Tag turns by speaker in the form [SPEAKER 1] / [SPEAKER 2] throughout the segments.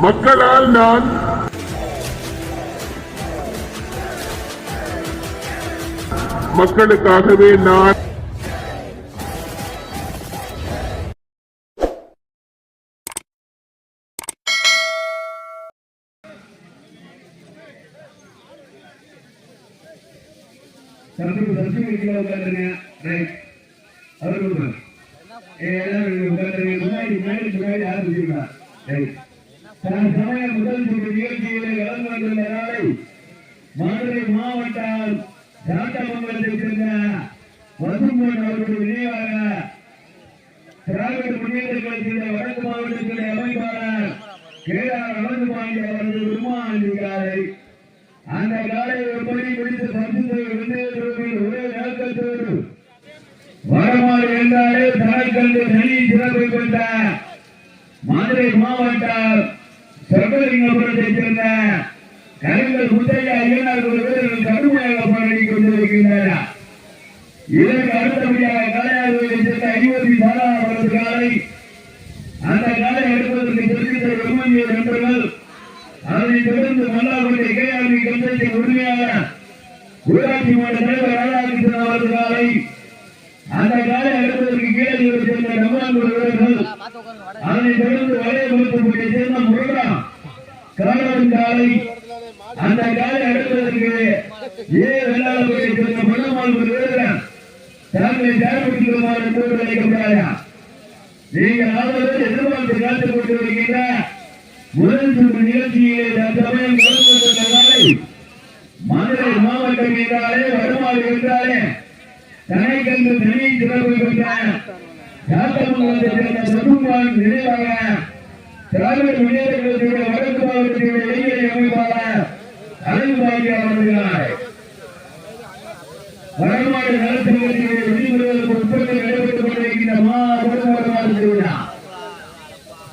[SPEAKER 1] மக்களால் நான் மக்களுக்காகவே நான்
[SPEAKER 2] சத்துக்கு சத்து வீட்டில் ரைட் எல்லாரும் உட்காந்துருங்க முன்னாடி முன்னாடி முன்னாடி ஆரம்பிச்சிருக்கா ரைட் தன் சமய முதல் சுற்று நிகழ்ச்சியிலே கலந்து கொண்டுள்ள நாளை மதுரை மாவட்டம் சாத்தமங்கலத்தை சேர்ந்த வசுமன் அவர்களுடைய நினைவாக திராவிட முன்னேற்ற கழகத்தின் வடக்கு மாவட்டத்தினுடைய அமைப்பாளர் கேஆர் அழகுபாண்டி அவரது விமானிக்காரை அந்த காலை எப்படி முடித்து பரிசுத்தை வென்றேற்றுவதில் ஒரே நோக்கத்தோடு வரமாறு என்றாலே தனக்கண்டு தனி சிறப்பு கொண்ட மதுரை மாவட்டம் சொர்க்கலிங்கபுரத்தை சேர்ந்த கலைஞர் முத்தையா ஐயனார் ஒரு வீரர்கள் கடுமையாக போராடி கொண்டிருக்கின்றனர் இதற்கு அடுத்தபடியாக கலையாளர்களை சேர்ந்த ஐவத்தி சாரா அவரது காலை அந்த காலை எடுப்பதற்கு தெரிவித்த விரும்பிய நண்பர்கள் அதனைத் தொடர்ந்து மல்லாக்குடி கேஆர்பி கம்பெனி உரிமையாளர் ஊராட்சி மன்ற தலைவர் ராதாகிருஷ்ணன் அவரது காலை அந்த காலை அடுத்ததற்கு கீழே சேர்ந்த நம்பராங்குடி வீரர்கள் அதனைத் தொடர்ந்து வளையகுளத்துக்குடியை சேர்ந்த முருகா காலவன் காலை அந்த காலை அடுத்ததற்கு ஏ வெள்ளாளக்குடியை சேர்ந்த மன்னமால் ஒரு வீரர் தங்களை தயார்படுத்திக் கொள்ளுமாறு என்று அழைக்கப்பட்டாரா நீங்கள் ஆதரவு எதிர்பார்த்து காத்துக் கொண்டிருக்கின்ற முதல் சுற்று நிகழ்ச்சியிலே தற்சமயம் கலந்து கொண்டுள்ள மதுரை மாவட்டம் என்றாலே வருமாறு என்றாலே தனை கண்டு தனி சிறப்பு பெற்ற சாத்தமங்கலத்தை சேர்ந்த நினைவாக திராவிட முன்னேற்ற கழகத்தினுடைய வடக்கு மாவட்டத்தினுடைய இளைஞரை அமைப்பாளர் அழகுபாண்டி அவர்கள் வடமாடு நலத்திற்கு விதிமுறைகளுக்கு உட்பட்டு நடைபெற்றுக் கொண்டிருக்கின்ற மாபெரும் வடமாடு திருவிழா.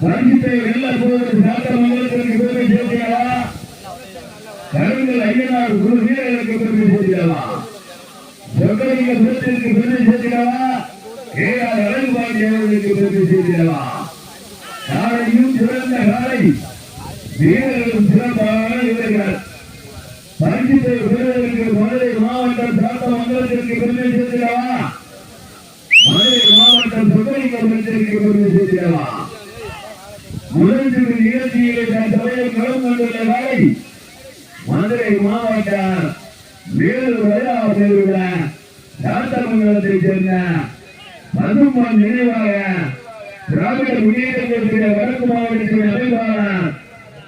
[SPEAKER 2] பரிசுத்தை வெல்ல போவது சாத்தமங்கலத்திற்கு பெருமை சேர்க்கிறவா கருங்கள் ஐயனார் குரு வீரர்களுக்கு பெருமை சேர்க்கிறவா சொக்கலிங்க புரத்திற்கு பெருமை சேர்க்கிறவா ஏஆர் அழகுபாண்டி அவர்களுக்கு பெருமை சேர்க்கிறவா காலையும் சிறந்த காலை வீரர்களும் சிறப்பான வீரர்கள் பரிசுத்தை பெறுவதற்கு மதுரை மாவட்டம் சாத்தமங்கலத்திற்கு பெருமை சேர்க்கிறவா மதுரை மாவட்டம் சொக்கலிங்கபுரத்திற்கு பெருமை சேர்க்கிறவா முதல் நிகழ்ச்சியிலே தன் சபையை கலந்து கொண்டுள்ள வேலை மதுரை மாவட்டம் வேலூர் வயலாவதில் சாத்தமங்கலத்தைச் சேர்ந்த மதுமான் நினைவாக திராவிட முன்னேற்ற கழகத்தின் வடக்கு மாவட்டத்தின் அமைப்பாளர்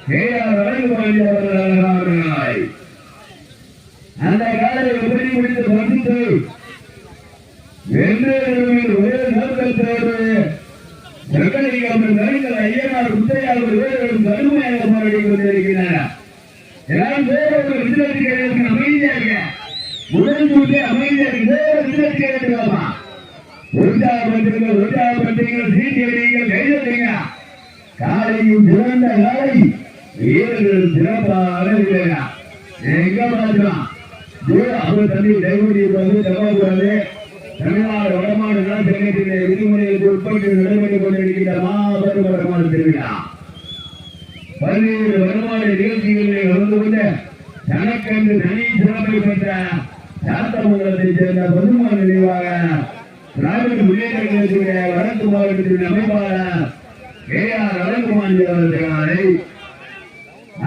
[SPEAKER 2] கே ஆர் அழகுபாண்டி அவர்கள் அழகாகிறாய் அந்த காலையை எப்படி முடித்து பரிசு வென்று ஒரே நோக்கத்தோடு ஜெகலிங்கம் கருங்கல் ஐயனார் முத்தையார் வீரர்களும் கடுமையாக போராடி கொண்டிருக்கின்றனர் எல்லாரும் வேறொரு விடுதலை கேட்க அமைதியா இருக்க முதல் சூட்டே அமைதியா இருக்கு வேற விடுதலை கேட்கலாமா உற்சாகப்படுத்துங்கள் உற்சாகப்படுத்துங்கள் சீட்டி அடிங்கள் கைதட்டுங்க காலையும் சிறந்த காலை வீரர்கள் சிறப்பாக இருக்கிறாங்க. எங்க பார்க்கலாம்? அவர் தண்ணி டைவடி வந்து தமிழ்நாடு வடமாடு நலச்சங்கத்திலே விதிமுறைகளுக்கு உட்பட்டு நடைபெற்றுக் கொண்டிருக்கின்ற மாபெரும் வடமாடு திருவிழா. பல்வேறு வடமாடு நிகழ்ச்சிகளிலே கலந்து கொண்டு தனக்கென்று தனி சிறப்பை பெற்ற சாத்தமங்கலத்தைச் சேர்ந்த பொதுமான நினைவாக திராவிட முன்னேற்ற கழகத்தினுடைய வடக்கு மாவட்டத்தின் அமைப்பாளர் கே ஆர் அழகுமாண்டி அவர்களை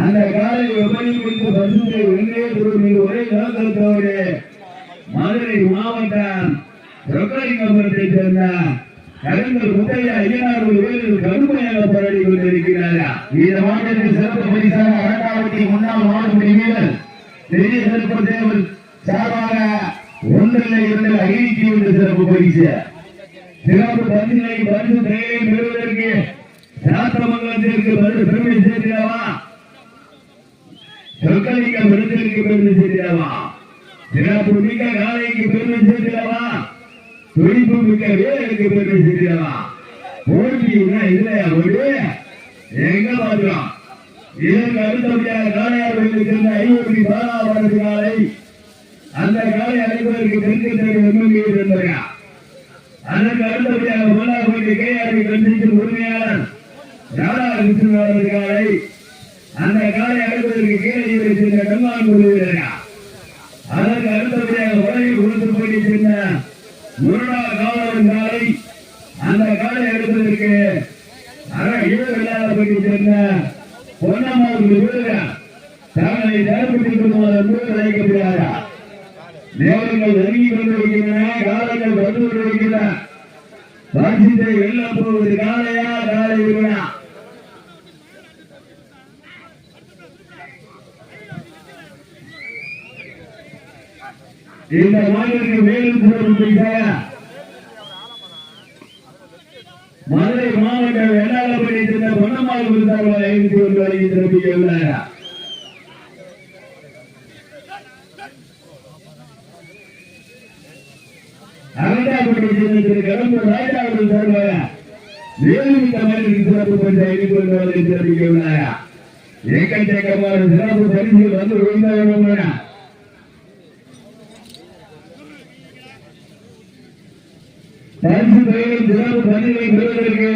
[SPEAKER 2] அந்த காலை எப்படி குறித்து பசுமை வெள்ளே குழுவில் ஒரே நோக்கத்தோடு மதுரை மாவட்டம் ரொக்கலிங்கபுரத்தை சேர்ந்த கலைஞர் முத்தையா ஐயனார் ஒரு கடுமையாக போராடி கொண்டிருக்கிறார்கள் இந்த மாவட்டத்தின் சிறப்பு பரிசாக இரண்டாயிரத்தி முன்னாள் மாவட்ட வீரர் பெரிய சிறப்பு தேவர் சார்பாக ஒன்றில் இரண்டு ஐநூத்தி ஒன்று சிறப்பு பரிசு. சிறப்பு பரிசினை பரிசு தொகையை பெறுவதற்கு சாத்திரமங்கலத்திற்கு பரிசு பெருமை சேர்க்கிறவா? சொற்கலிங்கம் விருதுகளுக்கு பெருமை சேர்க்கிறவா? சிறப்பு மிக்க காலைக்கு பெருமை சேர்க்கிறவா? துடிப்பு மிக்க வேலைக்கு பெருமை சேர்க்கிறவா போட்டினா இல்லையா ஓடு எங்க பாக்குறோம் இதற்கு அடுத்தபடியாக காளையார்களுக்கு சேர்ந்த ஐநூறு பாலாவரது காலை அந்த காலை அழைப்பதற்கு தெற்கு தேடி எம்எல்ஏ இருந்தாங்க அதற்கு அடுத்தபடியாக மல்லாப்பட்டி கேஆர்பி கட்சியின் உரிமையாளர் ராதாகிருஷ்ணன் அவரது காலை அந்த காலை அடுப்பதற்கு கீழே இவரை சேர்ந்த கம்மான் வீரர்கள் அதற்கு அடுத்தபடியாக உலகை கொடுத்து போய் சேர்ந்த முருடா காவலன் காலை அந்த காலை அடுப்பதற்கு அற இரு தங்களை தயார்படுத்திக் அழைக்கப்படுகிறாரா? நேரங்கள் நெருங்கி கொண்டிருக்கின்றன காலங்கள் வந்து கொண்டிருக்கின்றன வாசித்தை வெல்ல போவது காலையா காலை இந்த மாநிலத்திற்கு மேலும் சிறப்பு பரிசாக மதுரை மாவட்ட வெள்ளாளப்படி சேர்ந்த பொன்னம்மாள் விருதாளர் ஐநூத்தி ஒன்று வரை சிறப்பிக்க உள்ளாரா அகண்டாபுரி சேர்ந்த திரு கடம்பூர் ராஜா அவர்கள் சார்பாக மேலும் இந்த சிறப்பு பரிசு ஐநூத்தி ஒன்று வரை சிறப்பிக்க உள்ளாரா ஏக்கச்சக்கமான சிறப்பு பரிசுகள் வந்து விழுந்த பரிசு பெயரும் சிறப்பு பரிசுகளை பெறுவதற்கு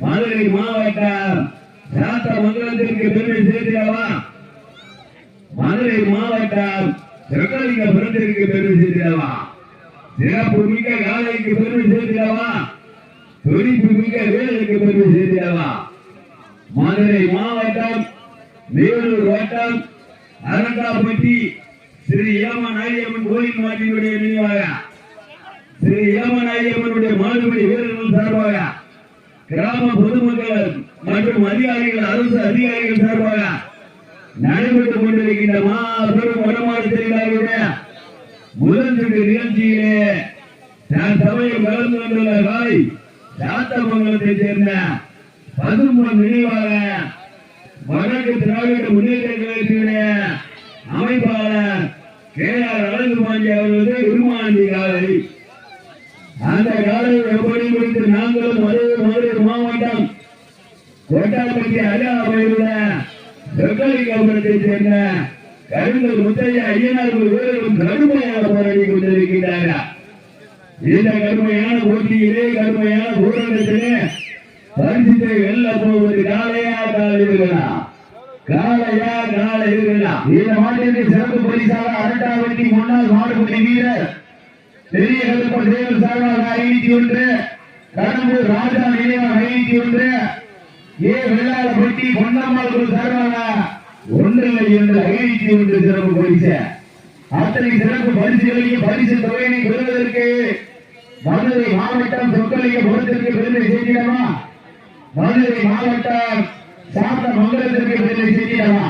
[SPEAKER 2] மதுரை மாவட்டம் சாத்த மங்கலத்திற்கு பெருமை சேர்த்திடவா மதுரை மாவட்டம் செக்கலிங்கபுரத்திற்கு பெருமை சேர்த்திடவா சிறப்பு மிக்க காலைக்கு பெருமை சேர்த்திடவா துடிப்பு மிக்க வேலைக்கு பெருமை சேர்த்திடவா மதுரை மாவட்டம் வேலூர் வட்டம் அரண்டாப்பட்டி ஸ்ரீ ஏமா நாயம்மன் கோயில் மாட்டினுடைய நினைவாக ஸ்ரீ ஏமநாயகனுடைய மாடுபடி வீரர்கள் சார்பாக கிராம பொதுமக்கள் மற்றும் அதிகாரிகள் அரசு அதிகாரிகள் சார்பாக நடைபெற்றுக் கொண்டிருக்கின்ற மாபெரும் வடமாடு தெரிவித்தார்களுடைய முதல் சுற்று நிகழ்ச்சியிலே நான் சபையில் கலந்து கொண்டுள்ள காலை சாத்தமங்கலத்தை சேர்ந்த பதுமன் நினைவாக வடக்கு திராவிட முன்னேற்ற கழகத்தினுடைய அமைப்பாளர் கே ஆர் அழகு பாண்டி அவர்களது விருமாண்டி காலை அந்த காலையை எப்படி குறித்து நாங்களும் ஒரே மதுரை மாவட்டம் கோட்டாப்பட்டி அல்லாவையுள்ள செக்கலி கவனத்தை சேர்ந்த கருங்கல் முத்தைய ஐயனார்கள் வீரர்களும் கடுமையாக போராடி கொண்டிருக்கிறார்கள் இந்த கடுமையான போட்டியிலே கடுமையான போராட்டத்திலே பரிசுத்தை வெல்ல போவது காலையா காலையா காலையா காலையா இந்த மாட்டிற்கு சிறப்பு பரிசாக அரட்டாவட்டி முன்னாள் மாடுபடி வீரர் பெரிய கருப்பர் தேவர் சார்பாக ஐநூத்தி ஒன்று கடம்பூர் ராஜா நினைவாக ஐநூத்தி ஒன்று. ஏ வெள்ளாளப்பட்டி பொன்னம்மாள் குழு சார்பாக ஒன்றில்லை என்று ஐநூத்தி ஒன்று சிறப்பு பரிசு. அத்தனை சிறப்பு பரிசுகளையும் பரிசு தொகையினை பெறுவதற்கு மதுரை மாவட்டம் சொக்கலிங்கபுரத்திற்கு பெருமை செய்திடமா மதுரை மாவட்டம் சார்ந்த மங்கலத்திற்கு பெருமை செய்திடமா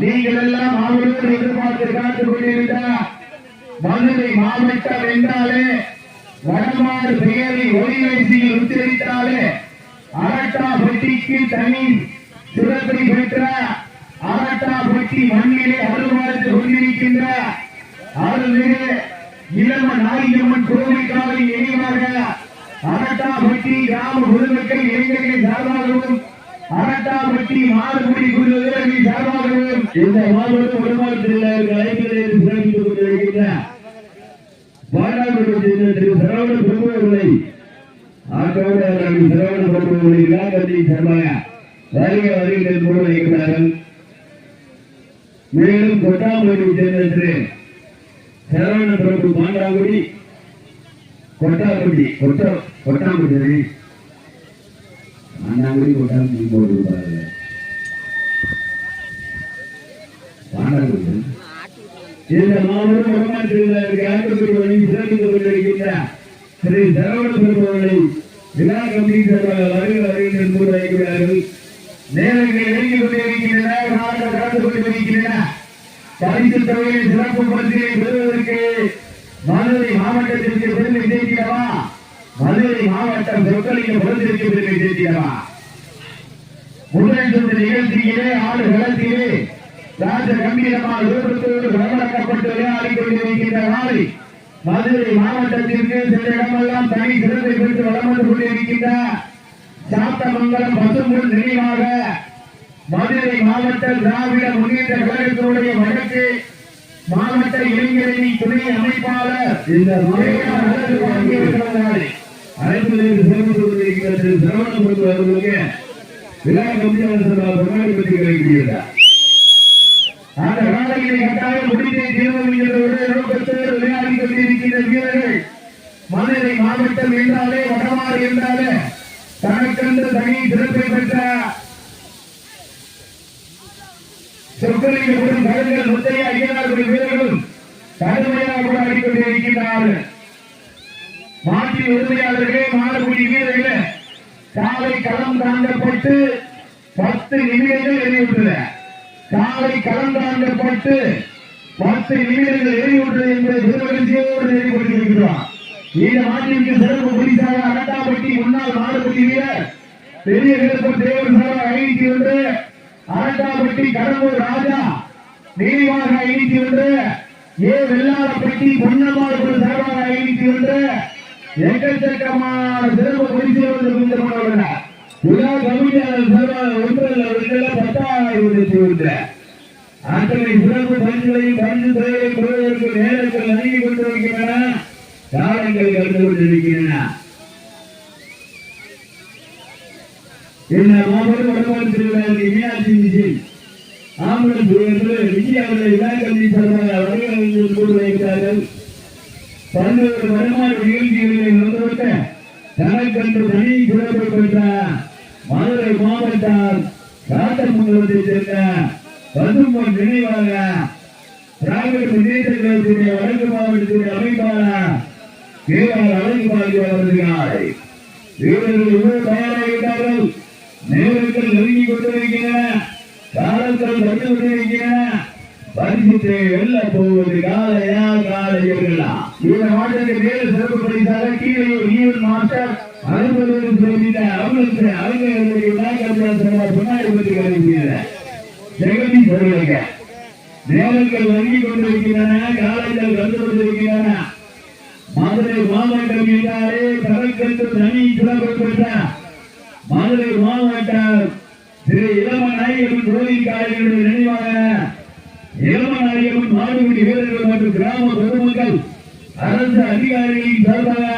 [SPEAKER 2] நீங்கள் எல்லாம் அவரோடு எதிர்பார்த்து காத்துக் கொண்டிருந்தார் மதுரை மாவட்டம் என்றாலே வடமாறு பெயரை ஒளிவரிசையில் உச்சரித்தாலே அரட்டாப்பட்டிக்கு தனி சிறப்பை பெற்ற அரட்டாப்பட்டி மண்ணிலே அருள்வாழ்த்து கொண்டிருக்கின்ற அருள்மிகு இளம நாயகம்மன் கோவிக்காவை நினைவாக அரட்டாப்பட்டி கிராம பொதுமக்கள் இளைஞர்களின் சார்பாகவும் அரட்டாப்பட்டி மாறுபடி குழு வீரர்கள் சார்பாகவும் இந்த மாவட்ட வருமானத்தில் ஐம்பது சிறப்பித்துக் பாராளுமன்ற திரு சரவண பிரபுவர்களை ஆட்டோட அவர்கள் சரவண பிரபுவர்களை விழாக்கத்தை சார்பாக வருகை வருகின்ற மூலம் இருக்கிறார்கள் மேலும் கொட்டாம்பட்டி சேர்ந்த திரு சரவண பிரபு பாண்டாங்குடி கொட்டாங்குடி கொட்டா கொட்டாம்பட்டி பாண்டாங்குடி கொட்டாங்குடி போட்டு பாருங்க பாண்டாங்குடி இந்த மாபெரும் வருமானத்திற்கு ஆட்டத்தில் சிறப்பித்துக் கொண்டிருக்கின்ற ஸ்ரீ சரவண பெருமவர்களை விழா கமிட்டி சார்பாக வருகை வருகின்ற என்பது வைக்கிறார்கள் நேரங்கள் நெருங்கி கொண்டிருக்கின்றன நாங்கள் கடந்து கொண்டிருக்கின்றன. பரிசு தொகையை சிறப்பு பரிசுகளை பெறுவதற்கு மதுரை மாவட்டத்திற்கு பெருமை சேர்க்கிறவா மதுரை மாவட்டம் சொற்களின் புறத்திற்கு பெருமை சேர்க்கிறவா முதல் நிகழ்ச்சியிலே களத்திலே ராஜ கம்பீரமாக விருப்பத்தோடு வரவழைக்கப்பட்டு விளையாடி கொண்டிருக்கின்ற நாளை மதுரை மாவட்டத்திற்கு சில இடமெல்லாம் தனி சிறப்பை பெற்று வளம் வந்து கொண்டிருக்கின்ற சாத்தமங்கலம் பசும்பொன் நினைவாக மதுரை மாவட்ட திராவிட முன்னேற்ற கழகத்தினுடைய வழக்கு மாவட்ட இளைஞரணி துணை அமைப்பாளர் இந்த அழைப்பிலிருந்து சிறப்பு அவர்களுக்கு விழா கமிட்டியாளர் முன்னாடி பற்றி கிடைக்கிறார் அந்த நாடகத்தை கட்டாயம் முடித்தை தீர்வு என்ற ஒரே நோக்கத்தோடு விளையாடி கொண்டிருக்கிற வீரர்கள் மதுரை மாவட்டம் என்றாலே வடமாறு என்றாலே தனக்கென்று தனி சிறப்பை பெற்ற சொற்களில் கலைஞர் முத்தையா ஐயனாருடைய வீரர்களும் கடுமையாக போராடி கொண்டிருக்கின்றார்கள். மாட்டின் உறுதியாளர்களே மாறக்கூடிய வீரர்களே காலை களம் தாண்டப்பட்டு பத்து நிமிடங்கள் எரிவிட்டன காலை களம் தாண்டப்பட்டு பத்து நிமிடங்கள் எரிவிட்டது என்பதை பெருமகிழ்ச்சியோடு எதிர்கொண்டிருக்கிறோம் இந்த மாட்டிற்கு சிறப்பு பரிசாக அரட்டாப்பட்டி முன்னாள் மாடுபட்டி வீரர் பெரிய விருப்பம் தேவர் சார் ஐநூத்தி ஒன்று அரட்டாப்பட்டி கடம்பூர் ராஜா நினைவாக ஐநூத்தி ஒன்று ஏ வெள்ளாரப்பட்டி பொன்னம்மாள் சார்பாக ஐநூத்தி ஒன்று. எக்கச்சக்கமான சிறப்பு பரிசீலனை கொண்டிருக்கிறவர்கள் விழா கமிட்டியாளர் சார்பாக ஒன்றல்ல ஒன்றல்ல பத்தாயிரத்தி ஒன்று அத்தனை சிறப்பு பரிசுகளையும் பரிசு தொகையை பெறுவதற்கு நேரங்கள் நெருங்கி கொண்டிருக்கின்றன காலங்கள் கலந்து கொண்டிருக்கின்றன. என்ன மாபெரும் வடமாறு திருவிழாவுக்கு மீனாட்சி விஜய் ஆம்புலன்ஸ் என்று விஜய் அவர்களை விழா கமிட்டி சார்பாக வருகை கூறு வைக்கிறார்கள் பல்வேறு வருமான நிகழ்ச்சிகளில் வந்துவிட்ட தனக்கென்று தனி சிறப்பு பெற்ற மதுரை மாவட்டம் காட்டமங்கலத்தை சேர்ந்த பசும்பொன் நினைவாக திராவிட முன்னேற்ற கழகத்தினுடைய வடக்கு மாவட்டத்தினுடைய அமைப்பாளர் கேவல் அழகு பாண்டி அவர்கள் வீரர்கள் இவ்வளவு தயாராகிவிட்டார்கள் நேரங்கள் நெருங்கி கொண்டிருக்கின்றன. காலங்கள் வந்து கொண்டிருக்கின்றன. பரிசுத்தை வெல்ல போவது காலையா காலையர்களா இந்த மாவட்டத்துக்கு மேல சிறப்பு பரிசாக கீழே மாஸ்டர் அனுபவம் சொல்லிட்ட அவங்களுக்கு அவங்க பின்னாடி பற்றி ஜெகதி சொல்லுங்க நேரங்கள் நெருங்கி கொண்டிருக்கின்றன. காலங்கள் வந்து கொண்டிருக்கின்றன. மதுரை மாவட்டம் என்றாலே தனி சிறப்பு மதுரை மாவட்டம் திரு நினைவாக மாடுபிடி வீரர்கள் மற்றும் கிராம பொதுமக்கள் அரசு அதிகாரிகளின் சார்பாக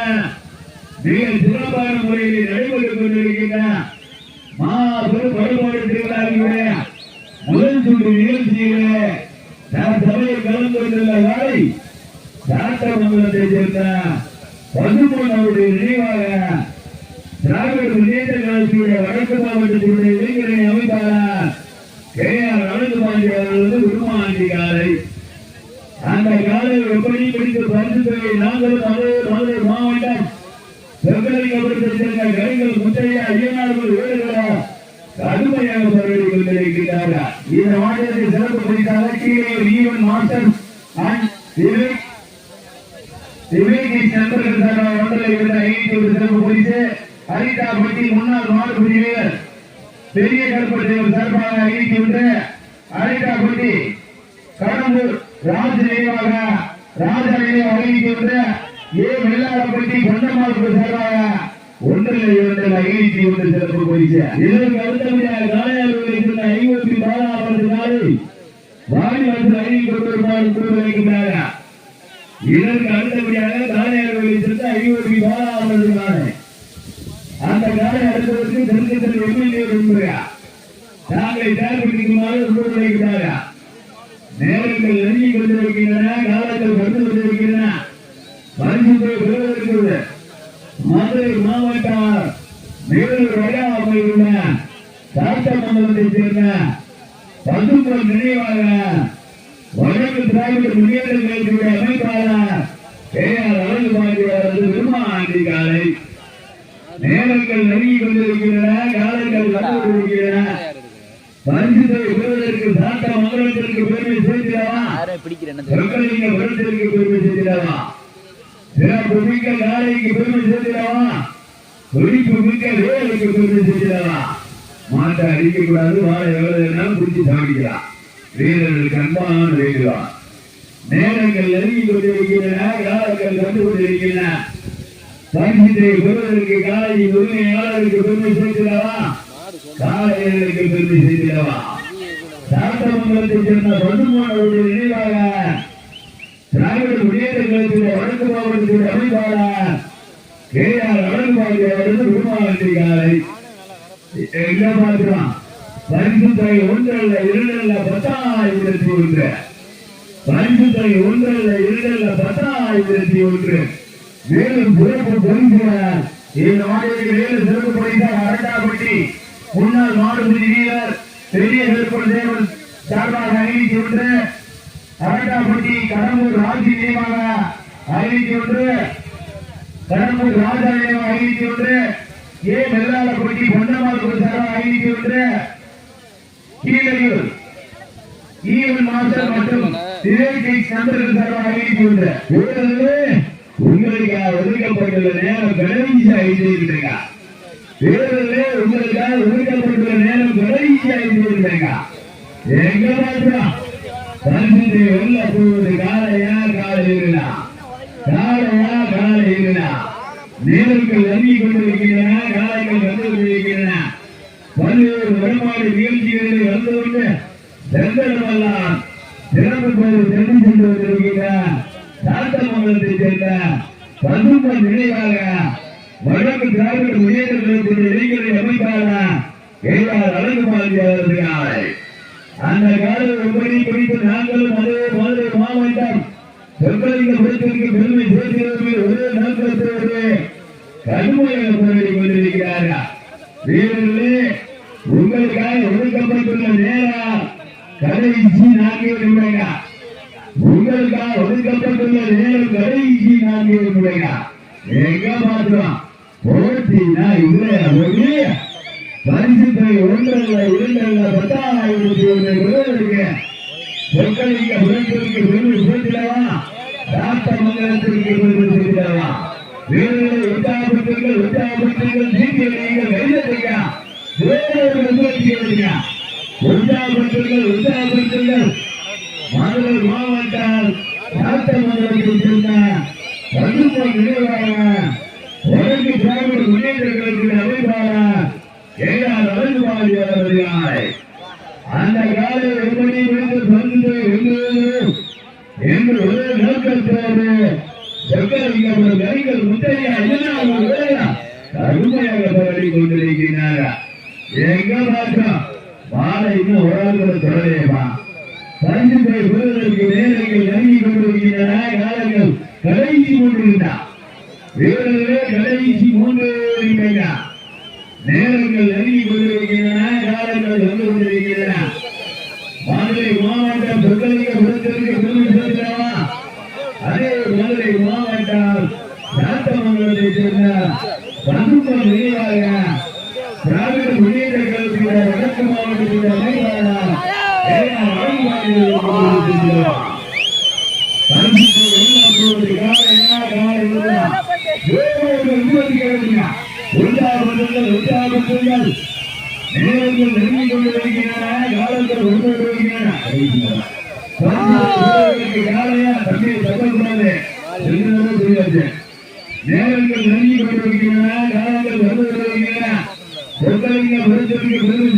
[SPEAKER 2] மிக சிறப்பான முறையில் நடைபெற்றுக் கொண்டிருக்கின்ற மாபெரும் வழிபாடு திருவிழாவினுடைய முதல் சுற்று நிகழ்ச்சியிலே நான் சபையில் கலந்து கொண்டுள்ள வேலை சாத்தமங்கலத்தை சேர்ந்த பசுமன் அவருடைய நினைவாக திராவிட முன்னேற்ற கழகத்தினுடைய வடக்கு மாவட்டத்தினுடைய இளைஞரணி அமைப்பாளர் கே ஆர் அழகு பாண்டி அவர்களது குருமாண்டி காலை. அந்த காலையில் எப்படி பிடித்து பரிசு நாங்கள் மாவட்டம் செங்கலிங்கபுரத்தை சேர்ந்த கலைஞர் முத்தையா ஐயனார்கள் வீடுகளா கடுமையாக போராடி கொண்டிருக்கிறார்கள் இந்த மாநிலத்தில் சிறப்பு பரிசாக கீழே ஈவன் மாஸ்டர் அண்ட் விவேக் விவேகி ஒன்றரை இருந்த ஐநூத்தி ஒரு சிறப்பு பரிசு பட்டி முன்னாள் பெரிய சார்பாக ஐநூத்தி ஒன்று பட்டி கடம்பூர் ராஜ் நினைவாக ராஜா நினைவாக ஐநூத்தி ஒன்று ஏ வெள்ளாளப்பட்டி சார்பாக ஒன்றில் இரண்டில் ஐநூத்தி ஒன்று சிறப்பு பரிசு இதற்கு அடுத்தபடியாக காலையாளர்கள் இருந்த ஐநூத்தி பாலாவது நாளை வாடி வந்து ஐநூத்தி ஒன்று ரூபாய் கூறு இதற்கு அடுத்தபடியாக காலையாளர்கள் இருந்த ஐநூத்தி பாலாவது நாளை அந்த காலை அடுத்ததற்கு தெற்கு எம்எல்ஏ விரும்புகிறார் தாங்களை தயார்படுத்திக்குமாறு கூறு நேரங்கள் நெருங்கி கொண்டிருக்கின்றன காலங்கள் வந்து கொண்டிருக்கின்றன. பரிசு பெறுவதற்கு மதுரை மாவட்டம் மேலூர் வடாமையுள்ள சாத்தமங்கலத்தைச் சேர்ந்த பசும்பொன் நினைவாக வடக்கு திராவிட முன்னேற்ற கழகத்துடைய அமைப்பாளர் கே ஆர் அழகு பாண்டி அவரது விரும்பாண்டி காலை நேரங்கள் நெருங்கி கொண்டிருக்கின்றன காலங்கள் வந்து கொண்டிருக்கின்றன. பரிசுத்தை பெறுவதற்கு சாத்த மங்கலத்திற்கு சேர்த்திடவா? பெருமை சேர்த்திடவா? சிறப்பு மிக்க நாளைக்கு பெருமை சேர்த்திடவா? ஒழிப்பு மிக்க வேலைக்கு பெருமை சேர்த்திடவா? மாட்டை அடிக்க கூடாது வாழை எவ்வளவு வேணாலும் பிடிச்சி சாப்பிடலாம் வீரர்களுக்கு அன்பான வேண்டுவா நேரங்கள் நெருங்கி கொண்டிருக்கின்றன காலங்கள் வந்து கொண்டிருக்கின்றன. பரிசுத்தை பெறுவதற்கு காலையின் உரிமையாளருக்கு பெருமை சேர்த்திடவா? காலையர்களுக்கு பெருமை செய்திடவா சாத்தமங்கலத்தை சேர்ந்த பசுமானவருடைய நினைவாக திராவிட முன்னேற்ற கழகத்துடைய வடக்கு மாவட்டத்துடைய அமைப்பாளர் கே ஆர் அழகுபாண்டி அவரது குருமாவட்டி காலை. எங்க பரிசு தொகை ஒன்றல்ல இரண்டல்ல பத்தாயிரத்தி ஒன்று. பரிசு தொகை ஒன்றல்ல இரண்டல்ல பத்தாயிரத்தி ஒன்று. மேலும் சிறப்பு பரிசுகிறார் இந்த மேலும் சிறப்பு பரிசாக அரட்டாப்பட்டி முன்னாள் வீரர் பெரிய வேறுபடும் தேவன் சார்பாக அறிவித்து அரட்டாப்பட்டி கடம்பூர் ராஜி நினைவாக அறிவித்து ஒன்று கடம்பூர் ராஜா நினைவாக அறிவித்து ஒன்று ஏ. வெள்ளாளப்பட்டி பொன்னமால் சார்பாக அறிவித்து ஒன்று கீழையூர் ஈவன் மாஸ்டர் மற்றும் திரேகை சந்திரன் சார்பாக அறிவித்து ஒன்று வீரர்களே, உங்களுக்காக ஒதுக்கப்பட்டுள்ள நேரம் கடைசியாக எழுதியிருக்கிறீங்க தேர்தலே உங்களுக்காக ஒதுக்கப்பட்டுள்ள நேரம் கடைசியாக எழுதியிருக்கிறீங்க எங்க பார்க்கிறோம்? பரிசுத்தை வெல்ல போவது காலையா காலை இருனா காலையா காலை இருனா நேரங்கள் நம்பி கொண்டிருக்கின்றன காலைகள் வந்து கொண்டிருக்கின்றன. பல்வேறு வருமாறு நிகழ்ச்சிகளில் வந்து கொண்டு செந்தனமெல்லாம் சிறப்பு போது சென்று சென்று வந்திருக்கின்ற சாத்தமங்கலத்தை சேர்ந்த பசும்பன் நினைவாக வடக்கு திராவிட முன்னேற்ற கழகத்தின் இளைஞரை அமைப்பாள கையால் அழகு மாறி அவர்கள். அந்த காலம் எப்படி பிடித்து நாங்களும் அதே மதுரை மாவட்டம் சொற்களிங்க புறத்திற்கு பெருமை சேர்க்கிறது ஒரே நோக்கத்தோடு கடுமையாக போராடி கொண்டிருக்கிறார்கள். வீரர்களே உங்களுக்காக ஒதுக்கப்பட்டுள்ள நேரம் கடைசி நான்கு நிமிடங்கள் உங்களுக்காக ஒதுக்கப்பட்டுள்ள நேரம் கடைசி நான்கு நிமிடங்கள் எங்க பார்க்கிறோம் போட்டினா இதுல ஒரு பரிசுத்தை ஒன்றல்ல இரண்டல்ல பத்தாயிரத்தி ஒன்று இருக்கு சொற்களிக்க புறத்திற்கு பெருமை சேர்த்திடவா ராஷ்டிரமங்கலத்திற்கு பெருமை சேர்த்திடவா வீரர்களை உற்சாகப்படுத்துங்கள் உற்சாகப்படுத்துங்கள் நீதியடிகள் கைதட்டுங்க உற்சாகப்படுத்துங்கள் உற்சாகப்படுத்துங்கள். மதுரை மாவட்டம் ராஷ்டிரமங்கலத்தில் சேர்ந்த நினைவாக வடக்கு திராவிட முன்னேற்ற கழகத்தின் அமைப்பாளர் ஏஆர் அழகுபாடி அவர்கள் அந்த காலை எப்படி விழுந்து பந்து வெல்லுவது என்று ஒரே நோக்கத்தோடு செக்கலிங்கப்படும் கைகள் முத்தையா ஐயனார் வேலையா கடுமையாக போராடி கொண்டிருக்கிறார் எங்க பார்த்தோம் மாலை இன்னும் ஒரு ஆள் கூட தொடரேப்பா பரிசு போய் பெறுவதற்கு நேரங்கள் நெருங்கி கொண்டிருக்கின்றன காலங்கள் கடைசி கொண்டிருந்தார் வீரர்களே கடைசி மூன்று நிமிடங்கள் நேரங்கள் நெருங்கி கொண்டிருக்கின்றன காலங்கள் வந்து கொண்டிருக்கின்றன. மதுரை மாவட்டம் சொற்களிக்க புறத்திற்கு பெருமை சேர்க்கிறவா அதே மதுரை மாவட்டம் சாத்தமங்கலத்தை சேர்ந்த பசும்பன் நினைவாக திராவிட முன்னேற்ற கழகத்தின் வடக்கு மாவட்டத்தின் அமைப்பாளர் ஏஆர் அழகுபாடி அவர்கள் கொண்டிருக்கிறார். பரிசுத்தை வெளிநாட்டுவது காலையா காலை இல்லையா? வேறொரு உற்பத்தி கிடைக்குங்க. உற்சாகப்படுத்துங்கள், உற்சாகப்படுத்துங்கள். நேரங்கள் நெருங்கிக் கொண்டிருக்கின்றன காலங்கள் வந்து கொண்டிருக்கின்றன பரிசுத்தை காலையா சொல்லக்கூடாது சொல்லுறது புரியாது நேரங்கள் நெருங்கிக் கொண்டிருக்கின்றன காலங்கள் வந்து பெருமை பெருமை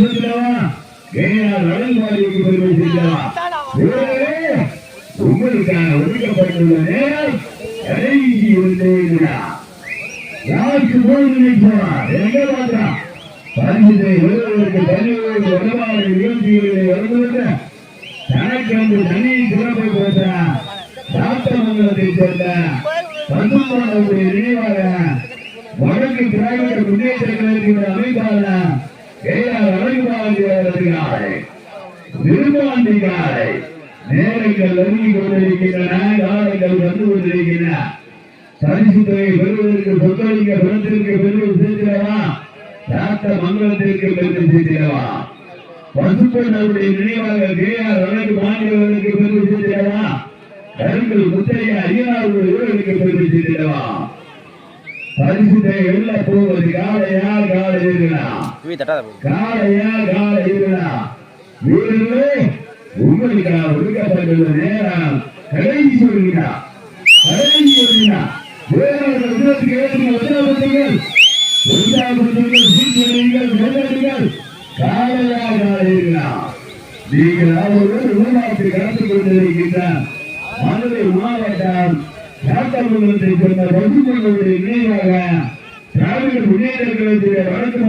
[SPEAKER 2] உங்களுக்கான ஒதுக்கப்பட்டுள்ள நேரம் கடைசி ஒன்றே யாருக்கு போய் நினைப்பார் எங்க பாத்திரம் பரிசுத்தை வருவதற்கு பல்வேறு வடமாறு நிகழ்ச்சிகளை வருவதற்கு தனக்கு வந்து தனி சிறப்பை போட்ட சாத்தமங்கலத்தை சேர்ந்த பசுமானவருடைய நினைவாக வடக்கு திராவிட முன்னேற்ற கழகத்தின் அமைப்பாளர் கேஆர் அழகுபாடி அவர்கள் நிர்மாண்டிகாரை நேரங்கள் நெருங்கி கொண்டிருக்கின்றன காலங்கள் வந்து கொண்டிருக்கின்றன. பரிசு தொகை பெறுவதற்கு சொத்தளிக்க பணத்திற்கு பெருமை சேர்க்கிறவா சாத்த மங்களத்திற்கு பெருமை சேர்க்கிறவா பசுப்பண்ணருடைய நினைவாக கேஆர் அழகு மாநிலங்களுக்கு பெருமை சேர்க்கிறவா கருங்கல் முத்தையா ஐயனாருடைய ஊழலுக்கு பெருமை சேர்க்கிறவா பரிசு தொகை வெல்ல போவது காலையா காலை காலையா வீரர்களே உங்களுக்காக ஒதுக்கப்பட்டுள்ள நேரம் கடைசி சொல்லுங்க கடைசி சொல்லுங்க விதத்துக்கு ஏற்றுங்க உற்சாகப்படுத்துங்கள் உற்சாகப்படுத்துங்கள் சீக்கிரங்கள் மெல்லடுங்கள் காலையா நீங்கள் அவர்கள் உருவாக்கி கலந்து கொண்டிருக்கின்ற மதுரை மாவட்டம் சாத்தமங்கலத்தை சேர்ந்த பசுமங்களுடைய நினைவாக திராவிட முன்னேற்ற வடக்கு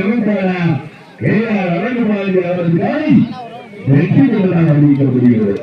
[SPEAKER 2] அமைப்பாளர் கே ஆர் அழகுமாரி அவர்களை வெற்றி அறிவிக்கப்படுகிறது